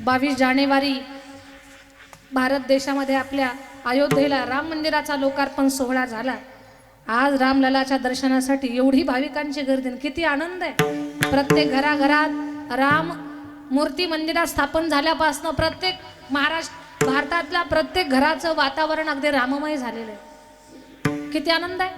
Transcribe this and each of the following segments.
बावीस जानेवारी भारत देशामध्ये आपल्या अयोध्येला राम मंदिराचा लोकार्पण सोहळा झाला. आज रामललाच्या दर्शनासाठी एवढी भाविकांची गर्दी किती आनंद आहे. प्रत्येक घराघरात राम मूर्ती मंदिरात स्थापन झाल्यापासनं प्रत्येक महाराष्ट्र भारतातल्या प्रत्येक घराचं वातावरण अगदी राममय झालेलं आहे. किती आनंद आहे.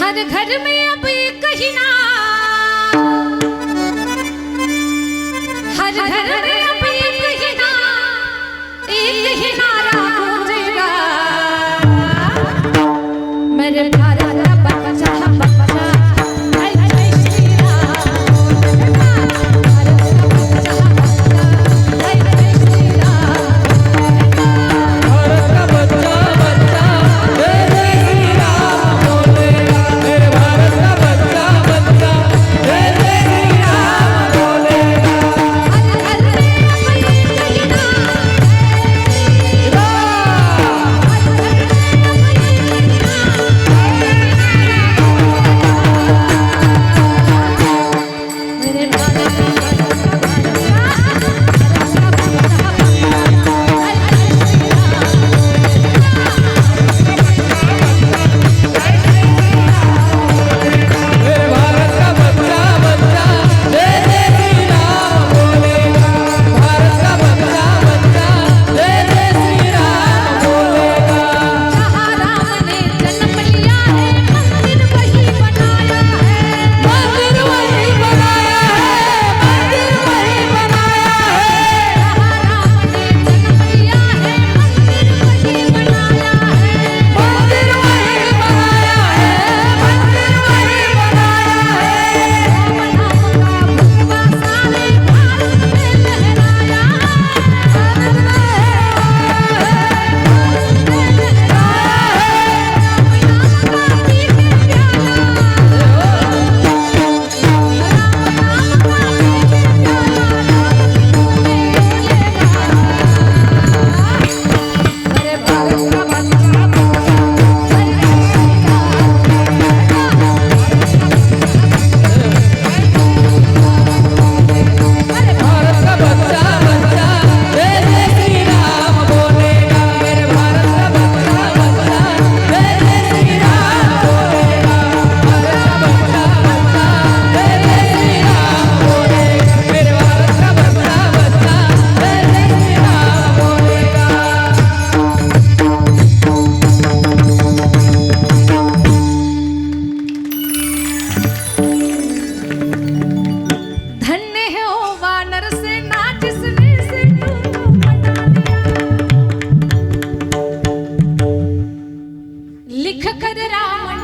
हर घर में अब एक ना हर घर में अब एक ही नाम एक ही नारा गूंजेगा। मेरे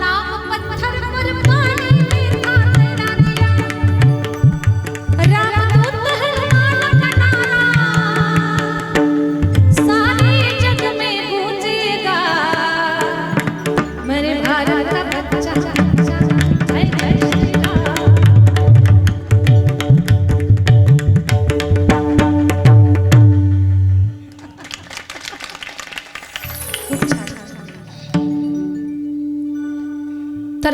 नाम पत्थर पर पानी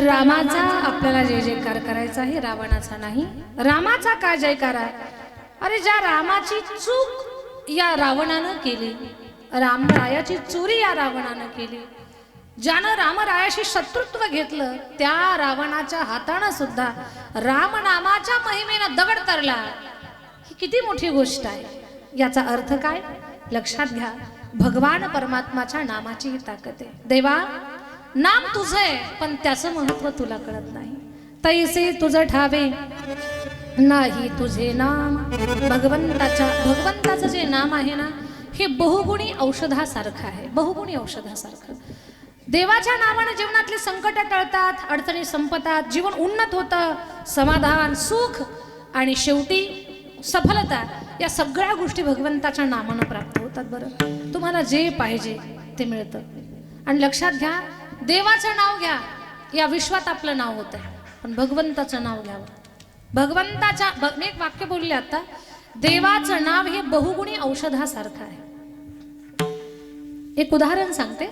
रामाचा आपल्याला जय जयकार करायचा आहे रावणाचा नाही. रामाचा का जयकार आहे अरे ज्या रामाची चूक या रावणानं केली रामरायाची चोरी या रावणानं केली ज्यानं रामरायाशी शत्रुत्व घेतलं त्या रावणाच्या हातानं सुद्धा रामनामाच्या महिमेनं दगड तरला. ही किती मोठी गोष्ट आहे. याचा अर्थ काय? लक्षात घ्या भगवान परमात्माच्या नामाची ही ताकद आहे. देवा नाम तुझं आहे पण त्याचं महत्त्व तुला कळत नाही. तैसे तुझं ठावे नाही तुझे नाम. भगवंताच्या भगवंताचं जे नाम आहे ना हे बहुगुणी औषधासारखं आहे. बहुगुणी औषधासारखं. देवाच्या नावानं जीवनातले संकट टळतात अडचणी संपतात जीवन उन्नत होतं समाधान सुख आणि शेवटी सफलता या सगळ्या गोष्टी भगवंताच्या नामानं प्राप्त होतात बरं. तुम्हाला जे पाहिजे ते मिळतं. आणि लक्षात घ्या देवाचं नाव घ्या. या विश्वात आपलं नाव होतं पण भगवंताचं नाव घ्यावं. भगवंताच्या भ- मी एक वाक्य बोलले आता. देवाचं नाव हे बहुगुणी औषधासारखं आहे. एक उदाहरण सांगते.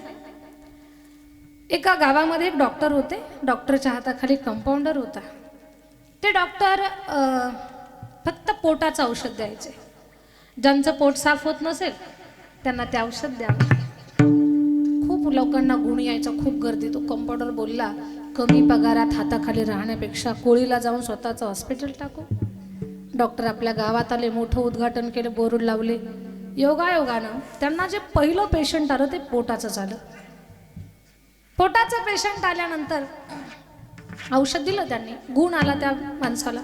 एका गावामध्ये एक डॉक्टर होते. डॉक्टरच्या हाताखाली कंपाऊंडर होता. ते डॉक्टर फक्त पोटाचं औषध द्यायचे. ज्यांचं पोट साफ होत नसेल त्यांना ते औषध द्यावं. लोकांना गुण यायचा खूप गर्दी. तो कंपाऊंडर बोलला कमी पगारात हाताखाली राहण्यापेक्षा कोळीला जाऊन स्वतःचं हॉस्पिटल टाकू. डॉक्टर आपल्या गावात आले मोठं उद्घाटन केलं बोरूड लावले. योगायोगानं त्यांना जे पहिलं पेशंट आलं ते पोटाचं झालं. पोटाचं पेशंट आल्यानंतर औषध दिलं त्यांनी. गुण आला त्या माणसाला.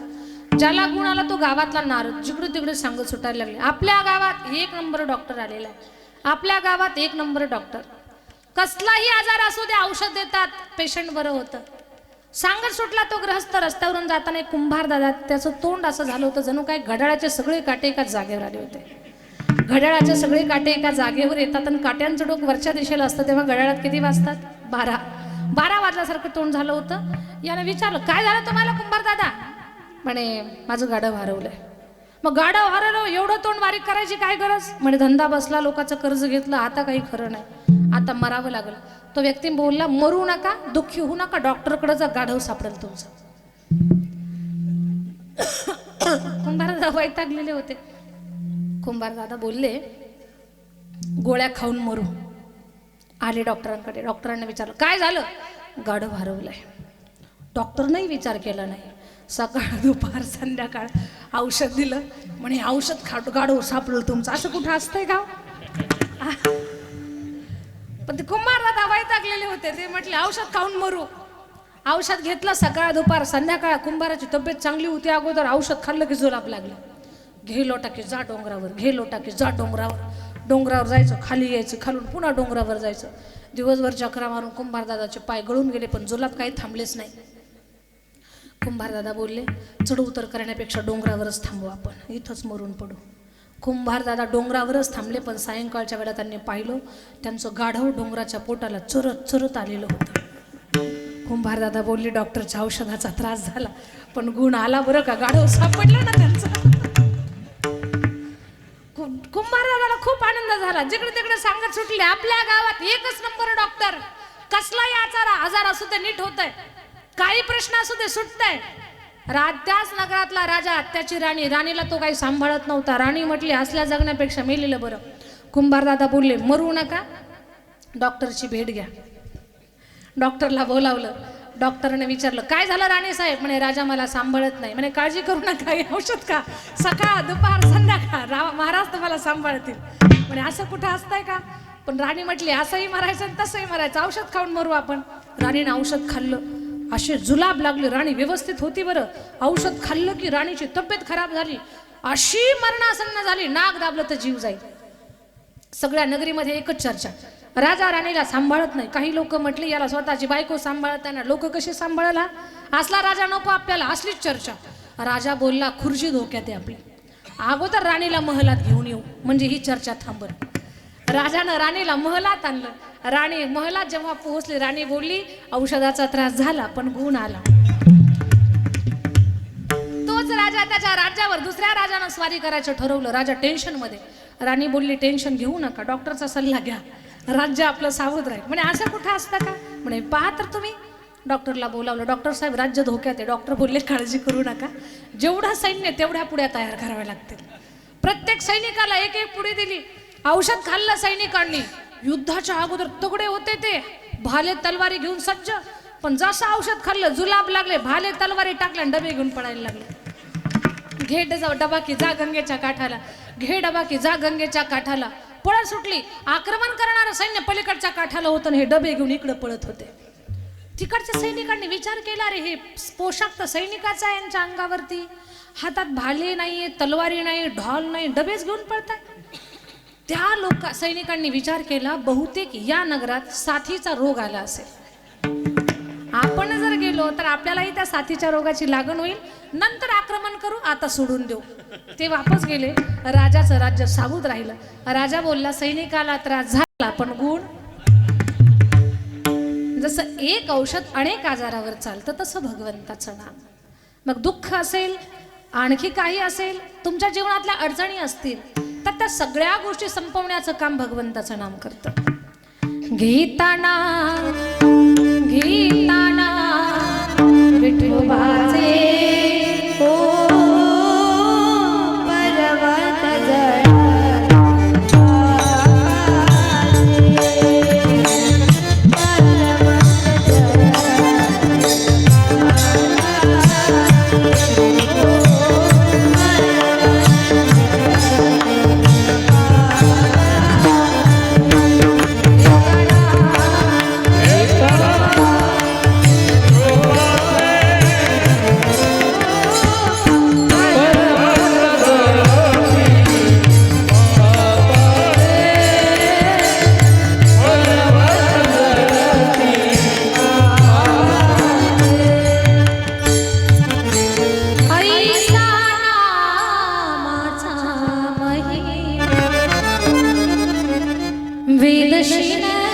ज्याला गुण आला तो गावातला नारद. जिकडे तिकडे सांगत सुटायला लागले. आपल्या गावात एक नंबर डॉक्टर आलेला आहे. आपल्या गावात एक नंबर डॉक्टर कसलाही आजार असू दे औषध देतात. पेशंट बरं होतं. सांगत सुटला तो ग्रहस्थ रस्त्यावरून जाताना एक कुंभार दादा त्याचं तोंड असं झालं होतं जणू काय घड्याळाचे सगळे काटे एकाच जागेवर आले होते. घड्याळाचे सगळे काटे एका जागेवर येतात आणि काट्यांचं डोक वरच्या दिशेला असतं तेव्हा घड्याळात किती वाजतात? बारा. बारा वाजल्यासारखं तोंड झालं होतं. याने विचारलं काय झालं तुम्हाला कुंभार दादा? म्हणे माझं गाडं हरवलंय. मग गाडं हरवलं एवढं तोंड बारीक करायची काय गरज? म्हणे धंदा बसला लोकांचं कर्ज घेतलं आता काही खरं नाही. आता मरावं लागलं. तो व्यक्ती बोलला मरू नका दुःखी होऊ नका डॉक्टरकडे जा गाढव सापडेल तुमचं. कुंभारदा वैतागलेले होते. कुंभारदादा बोलले गोळ्या खाऊन मरू. आले डॉक्टरांकडे. डॉक्टरांना विचारलं काय झालं? गाढव हरवलंय. डॉक्टरनंही विचार केला नाही. सकाळ दुपार संध्याकाळ औषध दिलं. म्हणे औषध खाट गाढव सापडलं तुमचं. असं कुठं असतंय का पण ते कुंभार दादा वैतागलेले होते. ते म्हटले औषध खाऊन मरू. औषध घेतलं सकाळ दुपार संध्याकाळ. कुंभाराची तब्येत चांगली होती अगोदर. औषध खाल्लं की झोलाप लागलं. घे लोटा की जा डोंगरावर. घे लोटा की जा डोंगरावर. डोंगरावर जायचं खाली यायचं खालून पुन्हा डोंगरावर जायचं. दिवसभर चक्रा मारून कुंभारदादाचे पाय गळून गेले पण जुलाब काही थांबलेच नाही. कुंभारदादा बोलले चढ उतर करण्यापेक्षा डोंगरावरच थांबू आपण. इथंच मरून पडू. कुंभारदादा डोंगरावरच थांबले पण सायंकाळच्या वेळा त्यांनी पाहिलं त्यांचं गाढव डोंगराच्या पोटाला चुरत चुरत आलेलं होतं. कुंभारदादा बोलले डॉक्टरच्या औषधाचा त्रास झाला पण गुण आला बरं का? गाढव सापडलं ना त्यांचं. कु- कुंभारदादाला खूप आनंद झाला. जिकडे तिकडे सांगत सुटले आपल्या गावात एकच नंबर डॉक्टर. कसलाही आजार आजार असू ते नीट होत काही प्रश्न असू दे सुटत आहे त्याच नगरातला राजा त्याची राणी. राणीला तो काही सांभाळत नव्हता. राणी म्हटली असल्या जगण्यापेक्षा मेलेलं बरं. कुंभारदादा बोलले मरू नका. डॉक्टरची भेट घ्या. डॉक्टरला बोलावलं. डॉक्टरने विचारलं काय झालं राणे साहेब? म्हणे राजा मला सांभाळत नाही. म्हणे काळजी करू नका हे औषध का सकाळ दुपार संध्याकाळ. रा महाराज तुम्हाला सांभाळतील. म्हणे असं कुठं असतंय का? पण राणी म्हटली असंही मरायचं आणि तसंही मरायचं. औषध खाऊन मरू आपण. राणीने औषध खाल्लं. असे जुलाब लागले राणी व्यवस्थित होती बरं. औषध खाल्लं की राणीची तब्येत खराब झाली. अशी मरणासन्न झाली नाग दाबलं तर जीव जाईल. सगळ्या नगरीमध्ये एकच चर्चा. राजा राणीला सांभाळत नाही. काही लोक म्हटले याला स्वतःची बायको सांभाळत नाही. लोक कशी सांभाळला असला राजा नको आपल्याला असलीच चर्चा. राजा बोलला खुर्ची धोक्यात आहे आपली. अगोदर राणीला महलात घेऊन येऊ. म्हणजे ही चर्चा थांबल. राजानं राणीला महलात आणलं. राणी महलात जेव्हा पोहोचली राणी बोलली औषधाचा त्रास झाला पण गुण आला. तोच राजा त्याच्या राज्यावर दुसऱ्या राजानं स्वारी करायचं ठरवलं राजा टेन्शनमध्ये. राणी बोलली टेन्शन घेऊ नका डॉक्टरचा सल्ला घ्या. राज्य आपलं सावध राहील. म्हणे असं कुठं असतं का? म्हणे पहा तर तुम्ही. डॉक्टरला बोलावलं डॉक्टर साहेब राज्य धोक्यात आहे. डॉक्टर बोलले काळजी करू नका. जेवढं सैन्य तेवढ्या पुढ्या तयार कराव्या लागतील. प्रत्येक सैनिकाला एक एक पुढे दिली. औषध खाल्लं सैनिकांनी. युद्धाच्या अगोदर तगडे होते ते. भाले तलवारी घेऊन सज्ज. पण जसं औषध खाल्लं जुलाब लागले भाले तलवारी टाकल्या डबे घेऊन पडायला लागले. घे डजा डबा की जा गंगेच्या काठाला. घे डबा की जा गंगेच्या काठाला. पळत सुटली. आक्रमण करणारं सैन्य पलीकडच्या काठाला होतं हे डबे घेऊन इकडे पळत होते. तिकडच्या सैनिकांनी विचार केला रे हे पोशाख तर सैनिकाचा आहे यांच्या अंगावरती. हातात भाले नाही तलवारी नाही ढॉल नाही डबेच घेऊन पळतात त्या लोक सैनिकांनी विचार केला बहुतेक या नगरात साथीचा रोग आला असेल. आपण जर गेलो तर आपल्यालाही त्या साथीच्या रोगाची लागण होईल. नंतर आक्रमण करू आता सोडून देऊ. ते वापस गेले. राजाचं राज्य सावध राहिलं. राजा बोलला सैनिकाला त्रास झाला पण गुण? जसं एक औषध अनेक आजारावर चालतं तसं भगवंताचं नाम. मग दुःख असेल आणखी काही असेल तुमच्या जीवनातल्या अडचणी असतील तर त्या सगळ्या गोष्टी संपवण्याचं काम भगवंताचं नाम करतं. गीताना गीताना विठोबाचे वेदशिला